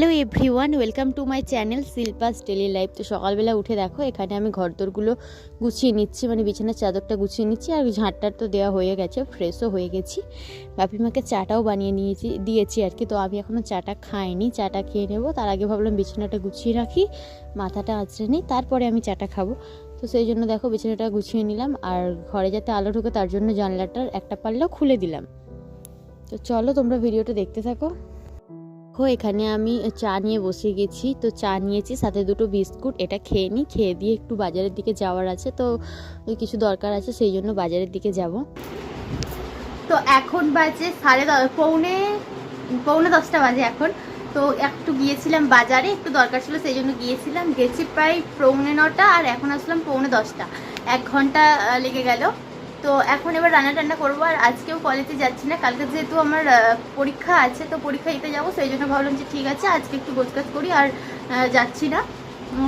Hello everyone welcome to my channel Shilpa's daily life তো সকালবেলা উঠে দেখো, এখানে আমি ঘরদোরগুলো গুছিয়ে নিচ্ছি মানে বিছানার চাদরটা গুছিয়ে নিচ্ছি, আর ঝাঁটটার তো দেওয়া হয়ে গেছে ফ্রেশও হয়ে গেছি। বাপিমাকে চাটাও বানিয়ে নিয়েছি, দিয়েছি আর কি, তো আমি এখনও চাটা খাইনি, চাটা খেয়ে নেব। তার আগে ভাবলাম বিছানাটা গুছিয়ে রাখি, মাথাটা আঁচড়ে নিই, তারপরে আমি চাটা খাব। তো সেই জন্য দেখো বিছানাটা গুছিয়ে নিলাম, আর ঘরে যাতে আলো ঢোকে তার জন্য জানলাটার একটা পাল্লা খুলে দিলাম। তো চলো তোমরা ভিডিওটা দেখতে থাকো। এখানে আমি চা নিয়ে বসে গেছি। তো চা নিয়েছি, সাথে দুটো বিস্কুট, এটা খেয়ে নিই, খেয়ে দিয়ে একটু বাজারের দিকে যাওয়ার আছে। তো কিছু দরকার আছে, সেই জন্য বাজারের দিকে যাব। তো এখন বাজে সাড়ে পৌনে পৌনে দশটা বাজে এখন। তো একটু গিয়েছিলাম বাজারে, একটু দরকার ছিল, সেই জন্য গিয়েছিলাম। গেছি প্রায় পৌনে নটা, আর এখন আসলাম পৌনে দশটা। এক ঘণ্টা লেগে গেল। তো এখন এবার রান্না টান্না করব, আর আজকেও কলেজে যাচ্ছি না, কালকে যেহেতু আমার পরীক্ষা আছে, তো পরীক্ষা দিতে যাব, সেই জন্য ভাবলাম যে ঠিক আছে, আজকে একটু গোছগাছ করি আর যাচ্ছি না।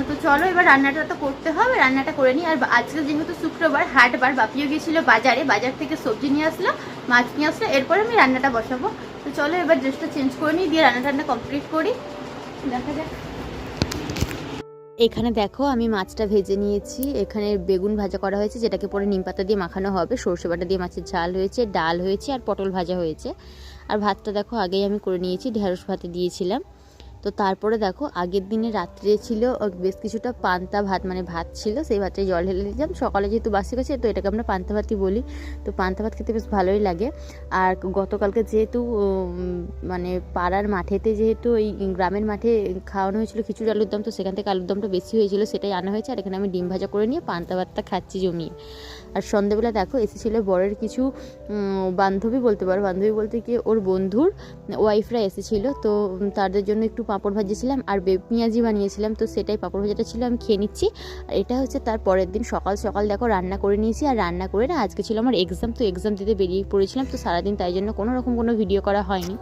তো চলো এবার রান্নাটা তো করতে হবে, রান্নাটা করে নিই। আর আজকে যেহেতু শুক্রবার, হাটবার, বাপিও গিয়েছিল বাজারে, বাজার থেকে সবজি নিয়ে আসলো, মাছ নিয়ে আসলো, এরপরে আমি রান্নাটা বসাবো। তো চলো এবার ড্রেসটা চেঞ্জ করে নিই, দিয়ে রান্না টান্না কমপ্লিট করি। দেখা যাক। এখানে দেখো আমি মাছটা ভেজে নিয়েছি। এখানে বেগুন ভাজা করা হয়েছে, যেটাকে পরে নিম পাতা দিয়ে মাখানো হবে। সরষে বাটা দিয়ে মাছের ঝাল হয়েছে, ডাল হয়েছে আর পটল ভাজা হয়েছে। আর ভাতটা দেখো আগেই আমি করে নিয়েছি, ঢেঁড়স ভাতে দিয়েছিলাম। তো তারপরে দেখো, আগের দিনে রাত্রে ছিল বেশ কিছুটা পান্তা ভাত মানে ভাত ছিল, সেই ভাতটা জল ঢেলে দিতাম সকালে যেহেতু বাসি গেছে, তো এটাকে আমরা পান্তা ভাতই বলি। তো পান্তা ভাত খেতে বেশ ভালোই লাগে। আর গতকালকে যেহেতু মানে পাড়ার মাঠেতে যেহেতু ওই গ্রামের মাঠে খাওয়ানো হয়েছিল খিচুড়ি, আলুর দম, তো সেখান থেকে আলুর দমটা বেশি হয়েছিল, সেটাই আনা হয়েছে। আর এখানে আমি ডিম ভাজা করে নিয়ে পান্তা ভাতটা খাচ্ছি জমিয়ে। আর সন্ধেবেলা দেখো, এসেছিল বরের কিছু বান্ধবী বলতে পারো। বান্ধবী বলতে কি ওর বন্ধুর ওয়াইফরা এসেছিল, তো তাদের জন্য একটু পাঁপড় ভাজিয়েছিলাম আর পেঁয়াজি বানিয়েছিলাম। তো সেটাই পাঁপড় ভাজাটা ছিল, আমি খেয়ে নিচ্ছি। আর এটা হচ্ছে তার পরের দিন। সকাল সকাল দেখো রান্না করে নিয়েছি আর রান্না করে না আজকে ছিল আমার এক্সাম তো এক্সাম দিতে বেরিয়ে পড়েছিলাম। তো সারাদিন তাই জন্য কোনো রকম কোনো ভিডিও করা হয়নি।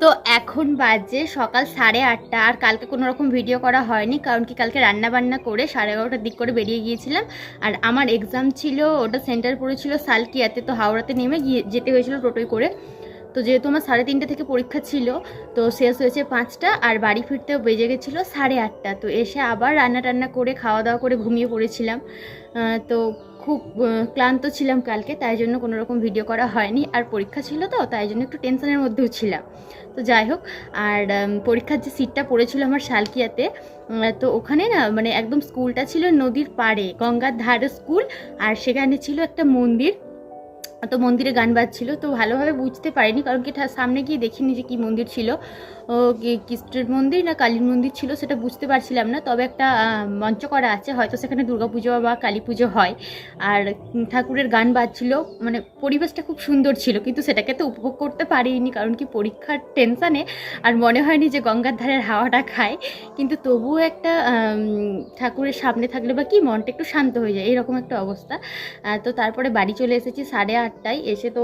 তো এখন বাজে সকাল সাড়ে আটটা। আর কালকে কোনো রকম ভিডিও করা হয়নি, কারণ কি কালকে রান্না বান্না করে সাড়ে এগারোটার দিক করে বেরিয়ে গিয়েছিলাম। আর আমার এক্সাম ছিল, ওটা সেন্টার পড়েছিল সালকিয়াতে। তো হাওড়াতে নেমে গিয়ে যেতে হয়েছিল টোটোয় করে। তো যেহেতু আমার সাড়ে তিনটে থেকে পরীক্ষা ছিল, তো শেষ হয়েছে পাঁচটা আর বাড়ি ফিরতেও বেজে গেছিল সাড়ে আটটা। তো এসে আবার রান্না টান্না করে, খাওয়া দাওয়া করে ঘুমিয়ে পড়েছিলাম। তো খুব ক্লান্ত ছিলাম কালকে, তাই জন্য কোনো রকম ভিডিও করা হয়নি। আর পরীক্ষা ছিল তো, তাই জন্য একটু টেনশনের মধ্যেও ছিলাম। তো যাই হোক, আর পরীক্ষার যে সিটটা পড়েছিল আমার শালকিয়াতে তো ওখানে না মানে একদম স্কুলটা ছিল নদীর পাড়ে, গঙ্গার ধারে স্কুল আর সেখানে ছিল একটা মন্দির। তো মন্দিরে গান বাজছিল, তো ভালোভাবে বুঝতে পারিনি, কারণ কি সামনে গিয়ে দেখিনি যে কী মন্দির ছিল। ও কৃষ্ণের মন্দির না কালীর মন্দির ছিল সেটা বুঝতে পারছিলাম না। তবে একটা মঞ্চ করা আছে, হয়তো সেখানে দুর্গাপুজো বা কালী পুজো হয়। আর ঠাকুরের গান বাজছিল মানে পরিবেশটা খুব সুন্দর ছিল, কিন্তু সেটাকে তো উপভোগ করতে পারিনি, কারণ কি পরীক্ষার টেনশানে আর মনে হয়নি যে গঙ্গার ধারের হাওয়াটা খায়। কিন্তু তবুও একটা ঠাকুরের সামনে থাকলে বা কি মনটা একটু শান্ত হয়ে যায়, এরকম একটা অবস্থা। তো তারপরে বাড়ি চলে এসেছি সাড়ে আটটায় এসে তো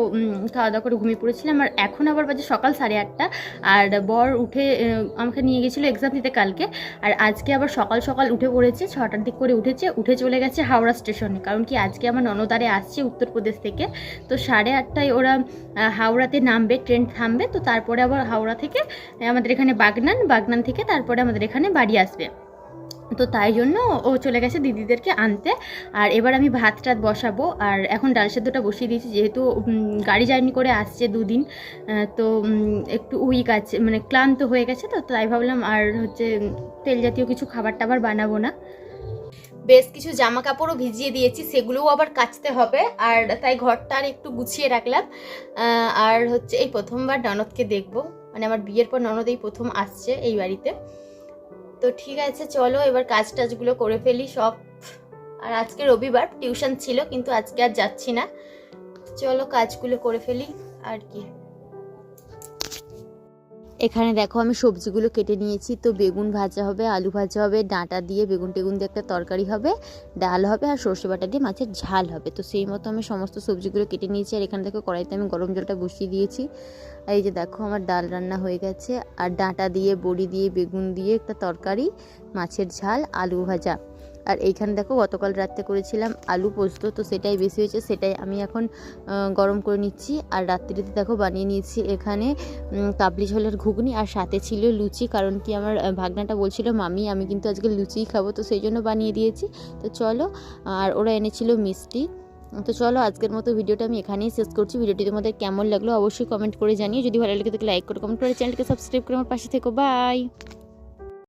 খাওয়া দাওয়া করে ঘুমিয়ে পড়েছিলাম। আর এখন আবার বাজে সকাল সাড়ে আটটা। আর বর উঠে আমাকে নিয়ে গেছিল এক্সাম দিতে কালকে। আর আজকে আবার সকাল সকাল উঠে পড়েছে, ছটার দিক করে উঠেছে। উঠে চলে গেছে হাওড়া স্টেশনে। কারণ কি আজকে আমার ননদারে আসছে উত্তরপ্রদেশ থেকে। তো সাড়ে আটটায় ওরা হাওড়াতে নামবে, ট্রেন থামবে। তো তারপরে আবার হাওড়া থেকে আমাদের এখানে বাগনান। বাগনান থেকে তারপরে আমাদের এখানে বাড়ি আসবে। তো তাই জন্য ও চলে গেছে দিদিদেরকে আনতে। আর এবার আমি ভাত টাত বসাবো। আর এখন ডাল সেদ্ধটা বসিয়ে দিয়েছি, যেহেতু গাড়ি জার্নি করে আসছে দুদিন তো একটু উইক আছে মানে ক্লান্ত হয়ে গেছে তো, তাই ভাবলাম আর হচ্ছে তেল জাতীয় কিছু খাবার টাবার বানাবো না। বেশ কিছু জামা কাপড়ও ভিজিয়ে দিয়েছি, সেগুলোও আবার কাচতে হবে। আর তাই ঘরটা আর একটু গুছিয়ে রাখলাম। আর হচ্ছে এই প্রথমবার ননদকে দেখব। মানে আমার বিয়ের পর ননদ এই প্রথম আসছে এই বাড়িতে। তো ঠিক আছে, চলো এবার কাজ টাজগুলো করে ফেলি সব। আর আজকে রবিবার, টিউশন ছিল, কিন্তু আজকে আর যাচ্ছি না। চলো কাজগুলো করে ফেলি, আর কি। এখানে দেখো আমি সবজিগুলো কেটে নিয়েছি। তো বেগুন ভাজা হবে, আলু ভাজা হবে, ডাঁটা দিয়ে বেগুন টেগুন দিয়ে একটা তরকারি হবে, ডাল হবে আর সর্ষে বাটা দিয়ে মাছের ঝাল হবে। তো সেই মতো আমি সমস্ত সবজিগুলো কেটে নিয়েছি আর এখানে দেখো কড়াইতে আমি গরম জলটা বসিয়ে দিয়েছি। আর এই যে দেখো আমার ডাল রান্না হয়ে গেছে। আর ডাঁটা দিয়ে, বড়ি দিয়ে, বেগুন দিয়ে একটা তরকারি, মাছের ঝাল, আলু ভাজা। আর এইখানে দেখো গতকাল রাত্রে করেছিলাম আলু পোস্ত, তো সেটাই বেশি হয়েছে, সেটাই আমি এখন গরম করে নিচ্ছি। আর রাত্রিতে দেখো বানিয়ে নিয়েছি এখানে কাবলি ঝোলের ঘুগনি আর সাথে ছিল লুচি, কারণ কি আমার ভাগনাটা বলছিল, মামি, আমি কিন্তু আজকে লুচিই খাব। তো সেই জন্য বানিয়ে দিয়েছি। তো চলো, আর ওরা এনেছিল মিষ্টি। তো চলো, আজকের মতো ভিডিওটা আমি এখানেই শেষ করছি। ভিডিওটি তোমাদের কেমন লাগল অবশ্যই কমেন্ট করে জানিয়ে যদি ভালো লাগে তাহলে লাইক করে কমেন্ট করে চ্যানেলকে সাবস্ক্রাইব করে আমার পাশে থেকো। বাই!